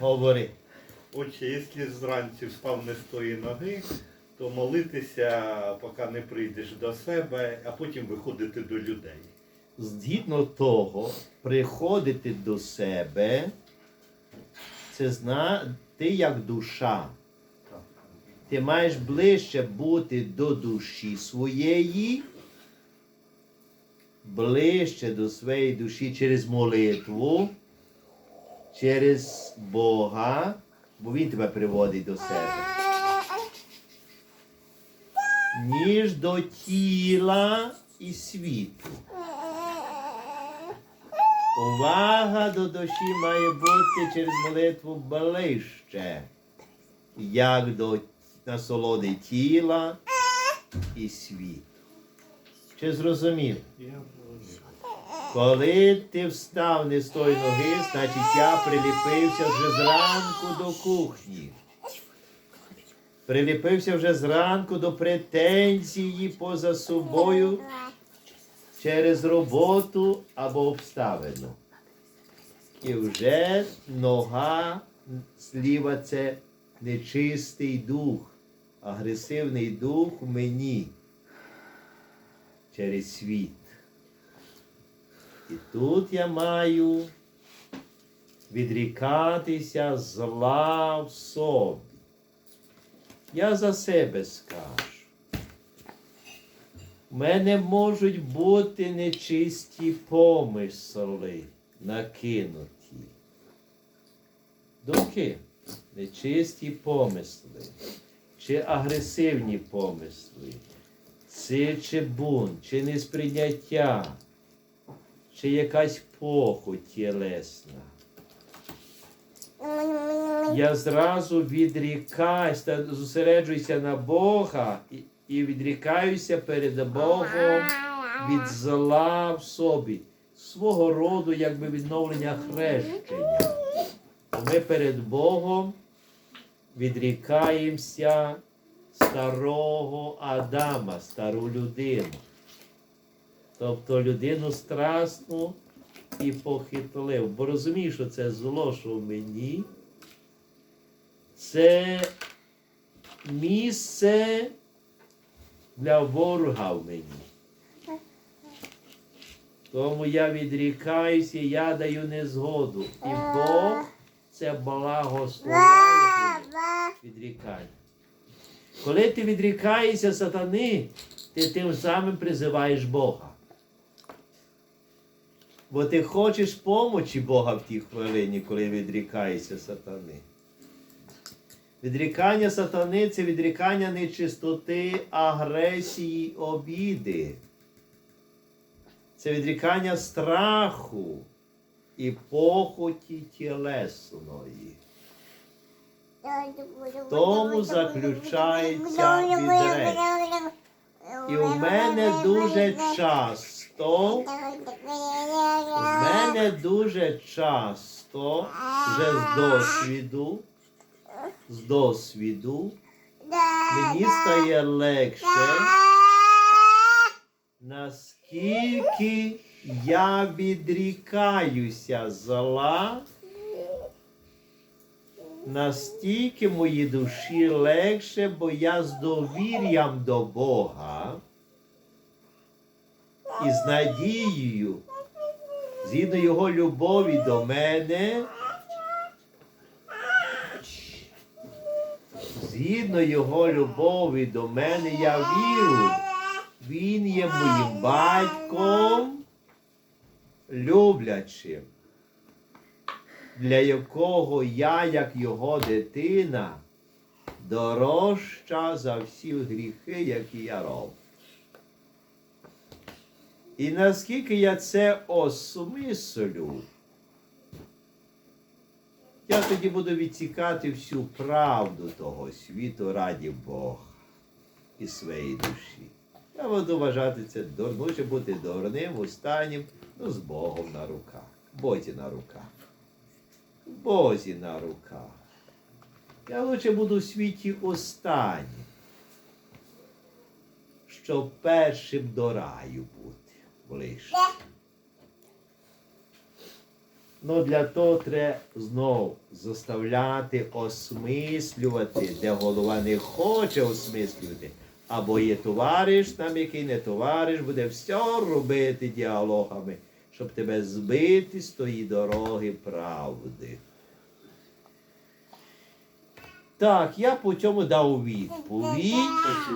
Говори. Отже, якщо зранці встав не з тої ноги, то молитися, поки не прийдеш до себе, а потім виходити до людей. Згідно того, приходити до себе, це зна ти як душа. Ти маєш ближче бути до душі своєї, ближче до своєї душі через молитву, через Бога, бо Він тебе приводить до себе. Ніж до тіла і світу. Увага до душі має бути через молитву ближче, як до насолоди тіла і світу. Чи зрозумів? Коли ти встав не з тої ноги, значить я приліпився вже зранку до кухні. Приліпився вже зранку до претензії поза собою через роботу або обставину. І вже нога зліва це нечистий дух, агресивний дух мені через світ. І тут я маю відрікатися зла в собі. Я за себе скажу. У мене можуть бути нечисті помисли накинуті. Думки, нечисті помисли, чи агресивні помисли, чи, чи бунт, чи несприйняття, чи якась похоть тілесна. Я зразу відрікаюсь та зосереджуюся на Бога і відрікаюся перед Богом від зла в собі, свого роду якби відновлення хрещення. Ми перед Богом відрікаємося старого Адама, стару людину. Тобто людину страсну і похитливу. Бо розумію, що це зло, що в мені. Це місце для ворога в мені. Тому я відрікаюся, я даю незгоду. І Бог це благословляє відрікання. Коли ти відрікаєшся сатани, ти тим самим призиваєш Бога. Бо ти хочеш помочі Бога в тій хвилині, коли відрікаєшся сатани. Відрікання сатани це відрікання нечистоти, агресії, обіди. Це відрікання страху і похоті тілесної. Тому заключається відреч. І у мене дуже часто, в мене дуже часто вже з досвіду, з досвіду мені стає легше, наскільки я відрікаюся зла, настільки моїй душі легше, бо я з довір'ям до Бога і з надією, згідно Його любові до мене, згідно Його любові до мене, я вірю, Він є моїм батьком, люблячим, для якого я, як його дитина, дорожча за всі гріхи, які я роблю. І наскільки я це осмислю, я тоді буду відсікати всю правду того світу раді Бога і своєї душі. Я буду вважати це лучше бути дурним, останнім, ну з Богом на руках. Бозі на руках. Бозі на руках. Я лучше буду в світі останнім, щоб першим до раю бути ближче. Ну для того треба знов заставляти осмислювати, де голова не хоче осмислювати. Або є товариш там, який не товариш, буде все робити діалогами, щоб тебе збити з тої дороги правди. Так, я по цьому дав відповідь.